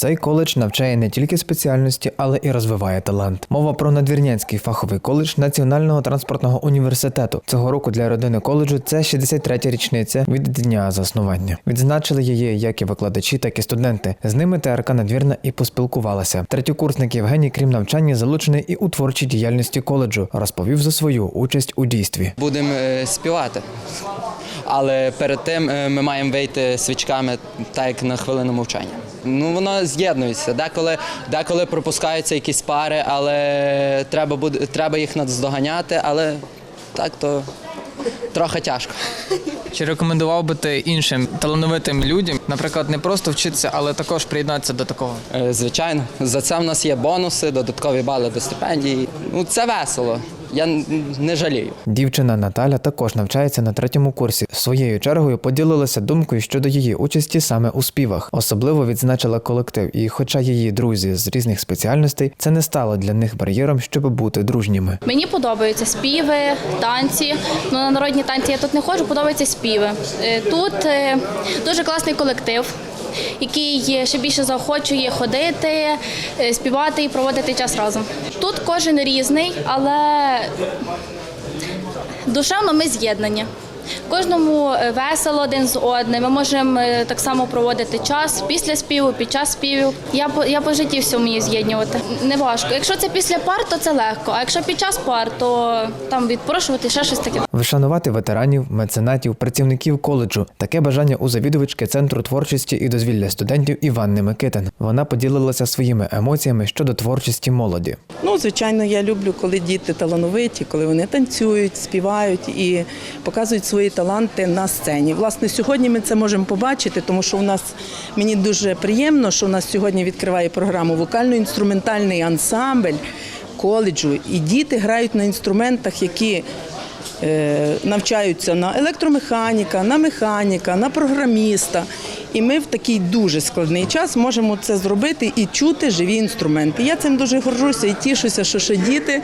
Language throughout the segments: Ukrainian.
Цей коледж навчає не тільки спеціальності, але і розвиває талант. Мова про надвірнянський фаховий коледж Національного транспортного університету. Цього року для родини коледжу це 63-я річниця від дня заснування. Відзначили її як і викладачі, так і студенти. З ними ТРК Надвірна і поспілкувалася. Третєкурсник Євгеній, крім навчання, залучений і у творчій діяльності коледжу. Розповів за свою участь у дійстві. Будемо е, співати. Але перед тим е, ми маємо вийти свічками так як на хвилину мовчання. Ну воно з'єднується. Деколи, деколи пропускаються якісь пари, але треба буде треба їх наздоганяти, але так то трохи тяжко. Чи рекомендував би ти іншим талановитим людям, наприклад, не просто вчитися, але також приєднатися до такого? Е, Звичайно, за це в нас є бонуси, додаткові бали до стипендії. Ну це весело. Я не жалію. Дівчина Наталя також навчається на третьому курсі. Своєю чергою поділилася думкою щодо її участі саме у співах. Особливо відзначила колектив, і, хоча її друзі з різних спеціальностей, це не стало для них бар'єром, щоб бути дружніми. Мені подобаються співи, танці. Ну на народні танці я тут не ходжу, подобаються співи. Е, Тут е, дуже класний колектив, який ще більше заохочує ходити, е, співати і проводити час разом. Тут кожен різний, але душевно ми з'єднані. Кожному е, весело один з одним. Ми можемо е, так само проводити час після співу, під час співів. Я по я по житті все вмію з'єднувати. Не важко. Якщо це після пар, то це легко. А якщо під час пар, то там відпрошувати ще щось таке. Вшанувати ветеранів, меценатів, працівників коледжу таке бажання у завідувачки центру творчості і дозвілля студентів Іванни Микитин. Вона поділилася своїми емоціями щодо творчості молоді. Ну, звичайно, я люблю, коли діти талановиті, коли вони танцюють, співають і показують свої таланти на сцені. Власне, сьогодні ми це можемо побачити, тому що у нас мені дуже приємно, що у нас сьогодні відкриває програму вокально-інструментальний ансамбль коледжу, і діти грають на інструментах, які е, навчаються на електромеханіка, на механіка, на програміста. І ми в такий дуже складний час можемо це зробити і чути живі інструменти. Я цим дуже горжуся і тішуся, що ще діти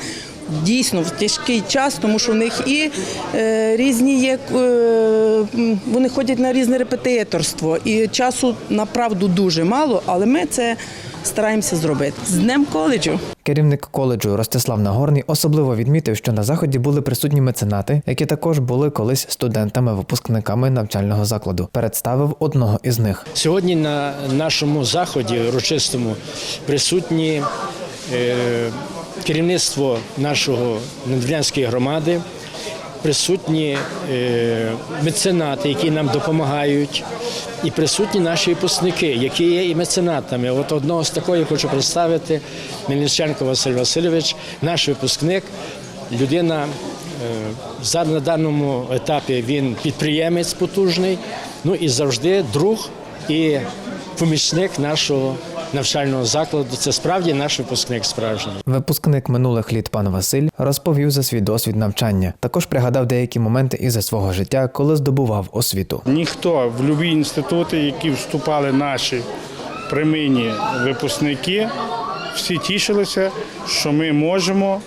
дійсно в тяжкий час, тому що у них і е, різні є, е, вони ходять на різне репетиторство, і часу направду дуже мало, але ми це стараємося зробити. З Днем коледжу! Керівник коледжу Ростислав Нагорний особливо відмітив, що на заході були присутні меценати, які також були колись студентами-випускниками навчального закладу. Представив одного із них. Сьогодні на нашому заході урочистому присутні е, керівництво нашого Надвірнянської громади, присутні е, меценати, які нам допомагають, і присутні наші випускники, які є і меценатами. От одного з такої хочу представити Мельниченко Василь Васильович, наш випускник, людина. е, за- На даному етапі він підприємець потужний, ну і завжди друг і помічник нашого навчального закладу. Це справді наш випускник справжній. Випускник минулих літ пан Василь розповів за свій досвід навчання. Також пригадав деякі моменти із свого життя, коли здобував освіту. Ніхто в любі інститути, які вступали наші приминні випускники, всі тішилися, що ми можемо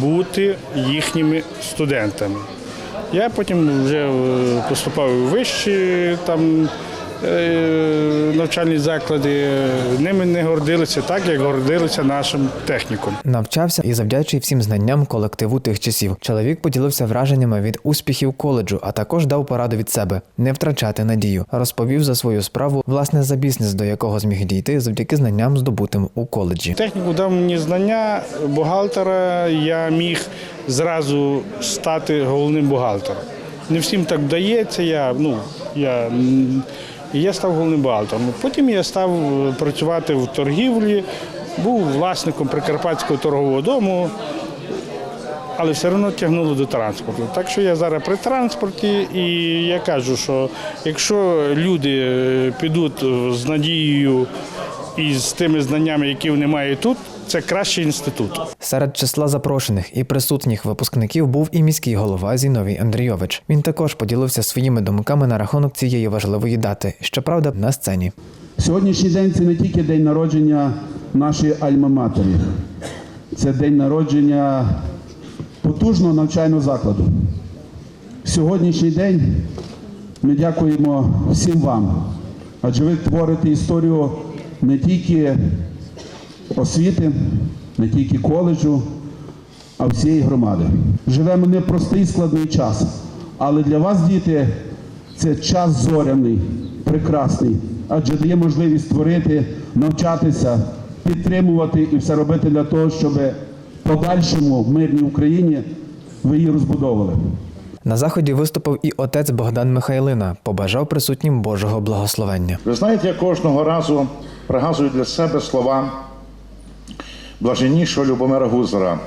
бути їхніми студентами. Я потім вже е, поступав у вищі там навчальні заклади. Ними не гордилися так, як гордилися нашим техніком. Навчався і завдячує всім знанням колективу тих часів. Чоловік поділився враженнями від успіхів коледжу, а також дав пораду від себе не втрачати надію. Розповів за свою справу, власне, за бізнес, до якого зміг дійти завдяки знанням, здобутим у коледжі. Техніку дав мені знання бухгалтера, я міг зразу стати головним бухгалтером. Не всім так вдається, я, ну, я, і я став головним бухгалтером. Потім я став е, працювати в торгівлі, був власником Прикарпатського торгового дому, але все одно тягнуло до транспорту. Так що я зараз при транспорті, і я кажу, що якщо люди е, підуть з надією і з тими знаннями, які вони мають тут, це кращий інститут. Серед числа запрошених і присутніх випускників був і міський голова Зіновій Андрійович. Він також поділився своїми думками на рахунок цієї важливої дати, щоправда, на сцені. Сьогоднішній день це не тільки день народження нашої альма-матері, це день народження потужного навчального закладу. Сьогоднішній день ми дякуємо всім вам, адже ви творите історію не тільки освіти, не тільки коледжу, а всієї громади. Живемо непростий складний час, але для вас, діти, це час зоряний, прекрасний, адже дає можливість створити, навчатися, підтримувати і все робити для того, щоб в подальшому в мирній Україні ви її розбудовували. На заході виступив і отець Богдан Михайлина, побажав присутнім Божого благословення. Ви знаєте, я кожного разу пригадую для себе слова блаженнішого Любомира Гузара.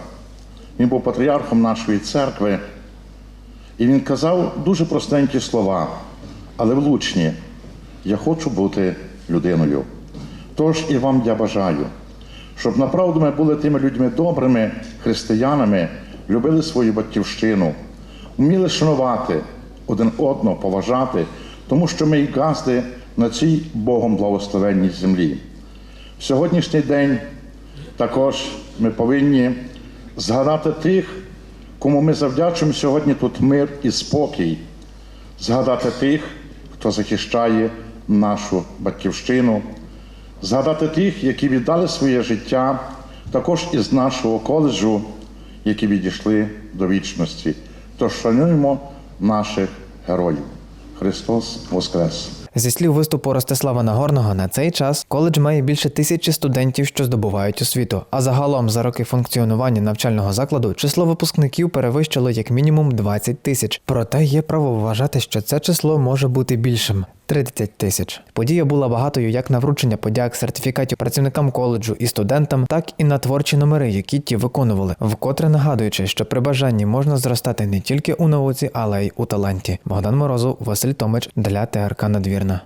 Він був патріархом нашої церкви, і він казав дуже простенькі слова, але влучні. Я хочу бути людиною. Тож і вам я бажаю, щоб направду ми були тими людьми добрими, християнами, любили свою батьківщину, вміли шанувати один одного, поважати, тому що ми і газди на цій Богом благословенній землі. В сьогоднішній день також ми повинні згадати тих, кому ми завдячуємо сьогодні тут мир і спокій, згадати тих, хто захищає нашу батьківщину, згадати тих, які віддали своє життя, також із нашого коледжу, які відійшли до вічності. Тож шануємо наших героїв. Христос Воскрес! Зі слів виступу Ростислава Нагорного, на цей час коледж має більше тисячі студентів, що здобувають освіту. А загалом за роки функціонування навчального закладу число випускників перевищило як мінімум 20 тисяч. Проте є право вважати, що це число може бути більшим. 30 тисяч. Подія була багатою як на вручення подяк, сертифікатів працівникам коледжу і студентам, так і на творчі номери, які ті виконували, вкотре нагадуючи, що при бажанні можна зростати не тільки у науці, але й у таланті. Богдан Морозов, Василь Томич для ТРК Надвірна.